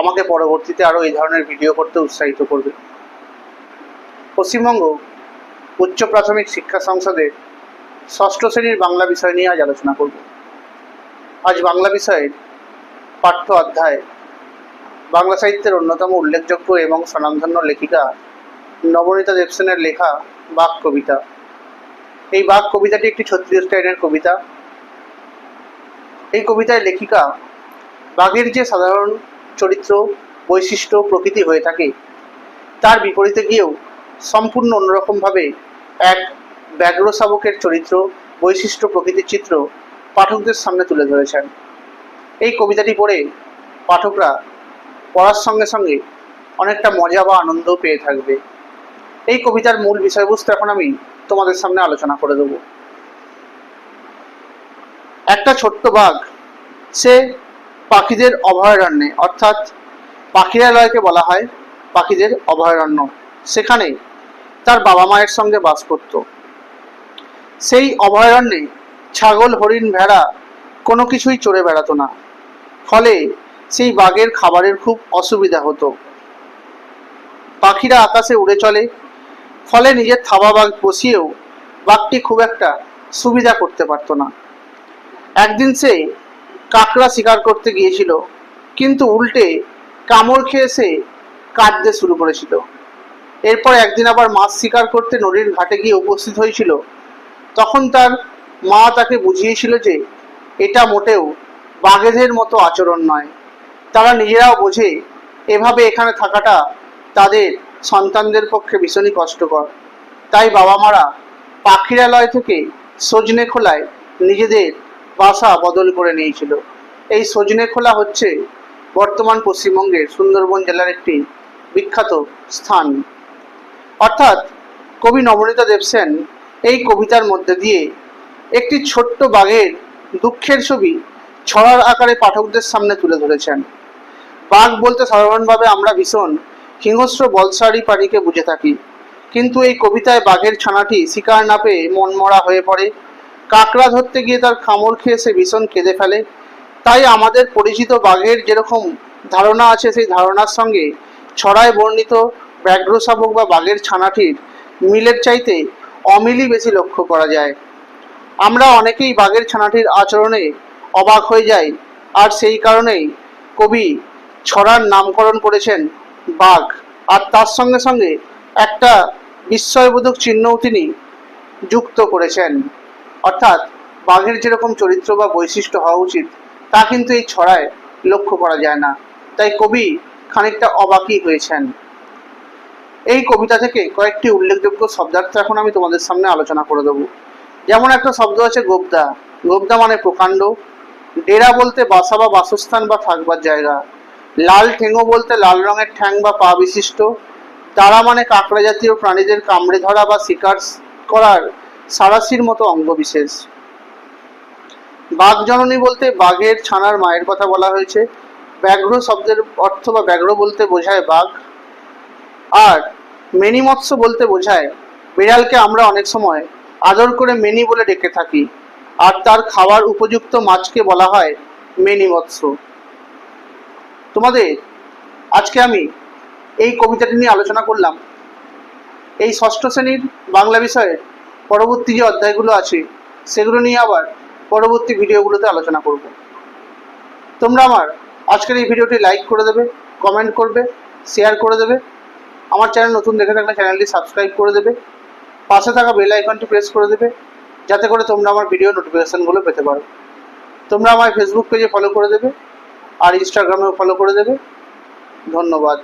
আমাকে পরবর্তীতে আরও এই ধরনের ভিডিও করতে উৎসাহিত করবে। পশ্চিমবঙ্গ উচ্চ প্রাথমিক শিক্ষা সংসদের ষষ্ঠ শ্রেণির বাংলা বিষয় নিয়ে আজ আলোচনা করব। আজ বাংলা বিষয়ের পাঠ্য অধ্যায় বাংলা সাহিত্যের অন্যতম উল্লেখযোগ্য এবং স্বনামধন্য লেখিকা নবনীতা দেবসেনের লেখা বাক কবিতা। এই বাক কবিতাটি একটি ছত্রিশ স্টাইনের কবিতা। এই কবিতায় লেখিকা বাঘের যে সাধারণ চরিত্র, বৈশিষ্ট্য, প্রকৃতি হয়ে থাকে। তার বিপরীতে গিয়েও সম্পূর্ণ অন্যরকমভাবে এক ব্যাঘ্র শাবকের চরিত্র, বৈশিষ্ট্য প্রকৃতির চিত্র পাঠকদের সামনে তুলে ধরেছেন। এই কবিতাটি পড়ে পাঠকরা পড়ার সঙ্গে সঙ্গে অনেকটা মজা বা আনন্দ পেয়ে থাকবে। এই কবিতার মূল বিষয়বস্তু এখন আমি তোমাদের সামনে আলোচনা করে দেব। একটা ছোট্ট বাঘ, সে পাখিদের অভয়ারণ্যে, অর্থাৎ পাখিরালয়কে বলা হয় পাখিদের অভয়ারণ্য। সেখানে তার বাবা মায়ের সঙ্গে বাস করত। সেই অভয়ারণ্যে ছাগল, হরিণ, ভেড়া কোনো কিছুই চড়ে বেড়াতো না। ফলে সেই বাঘের খাবারের খুব অসুবিধা হতো। পাখিরা আকাশে উড়ে চলে, ফলে নিজের থাবা বাঘ বসিয়েও বাঘটি খুব একটা সুবিধা করতে পারতো না। একদিন সে কাকড়া শিকার করতে গিয়েছিল, কিন্তু উল্টে কামড় খেয়ে সে কাঁদতে শুরু করেছিল। এরপর একদিন আবার মাছ শিকার করতে নদীর ঘাটে গিয়ে উপস্থিত হয়েছিল। তখন তার মা তাকে বুঝিয়েছিল যে এটা মোটেও বাঘেদের মতো আচরণ নয়। তারা নিজেরাও বোঝে, এভাবে এখানে থাকাটা তাদের সন্তানদের পক্ষে ভীষণই কষ্টকর। তাই বাবা মারা পাখিরালয় থেকে সজনে খোলায় নিজেদের বাসা বদল করে নিয়েছিল। এই সজনে খোলা হচ্ছে বর্তমান পশ্চিমবঙ্গের সুন্দরবন জেলার একটি বিখ্যাত স্থান। অর্থাৎ কবি নবনীতা দেবসেন এই কবিতার মধ্যে দিয়ে একটি ছোট্ট বাঘের দুঃখের ছবি ছড়ার আকারে পাঠকদের সামনে তুলে ধরেছেন। বাঘ বলতে সাধারণভাবে আমরা ভীষণ হিংস্র বলসারি প্রাণীকে বুঝে থাকি। কিন্তু এই কবিতায় বাঘের ছানাটি শিকার না পেয়ে মনমরা হয়ে পড়ে কাকড়া ধরতে গিয়ে তার কামড় খেয়ে সে ভীষণ কেঁদে ফেলে। তাই আমাদের পরিচিত বাঘের যেরকম ধারণা আছে, সেই ধারণার সঙ্গে ছড়ায় বর্ণিত ব্যাঘ্র শাবক বা বাঘের ছানাটির মিলের চাইতে অমিলই বেশি লক্ষ্য করা যায়। আমরা অনেকেই বাঘের ছানাটির আচরণে অবাক হয়ে যাই, আর সেই কারণেই কবি ছড়ার নামকরণ করেছেন বাঘ। আর তার সঙ্গে সঙ্গে একটা বিস্ময়বোধক চিহ্নও তিনি যুক্ত করেছেন। অর্থাৎ বাঘের যেরকম চরিত্র বা বৈশিষ্ট্য হওয়া উচিত, তা কিন্তু এই ছড়ায় লক্ষ্য করা যায় না। তাই কবি খানিকটা অবাকই হয়েছেন। এই কবিতা থেকে কয়েকটি উল্লেখযোগ্য শব্দার্থ এখন আমি তোমাদের সামনে আলোচনা করে দেবো। যেমন একটা শব্দ আছে গোবদা। গোবদা মানে প্রকাণ্ড। ডেরা বলতে বাসা বা বাসস্থান বা থাকবার জায়গা। লাল ঠেঙো বলতে লাল রঙের ঠ্যাং বা পা বিশিষ্ট। তারা মানে কাঁকড়া জাতীয় প্রাণীদের কামড়ে ধরা বা শিকার করার সারাসির মতো অঙ্গবিশেষ বাঘ জননী বলতে বাঘের ছানার মায়ের কথা বলা হয়েছে। ব্যাঘ্র শব্দের অর্থ বা ব্যাঘ্র বলতে বোঝায় বাঘ। আর মেনি মৎস্য বলতে বোঝায়, বিড়ালকে আমরা অনেক সময় আদর করে মেনি বলে ডেকে থাকি। আর তার খাওয়ার উপযুক্ত মাছকে বলা হয় মেনি মৎস্য। তোমাদের, আজকে আমি এই কবিতাটি নিয়ে আলোচনা করলাম। এই ষষ্ঠ শ্রেণির বাংলা বিষয়ের পরবর্তী যে অধ্যায়গুলো আছে, সেগুলো নিয়ে আবার পরবর্তী ভিডিওগুলোতে আলোচনা করব। তোমরা আমার আজকের এই ভিডিওটি লাইক করে দেবে, কমেন্ট করবে, শেয়ার করে দেবে, আমার চ্যানেল নতুন দেখে থাকলে চ্যানেলটি সাবস্ক্রাইব করে দেবে, পাশে থাকা বেল আইকনটি প্রেস করে দেবে, যাতে করে তোমরা আমার ভিডিও নোটিফিকেশানগুলো পেতে পারো। তোমরা আমার ফেসবুক পেজে ফলো করে দেবে, আর ইনস্টাগ্রামেও ফলো করে দেবে। ধন্যবাদ।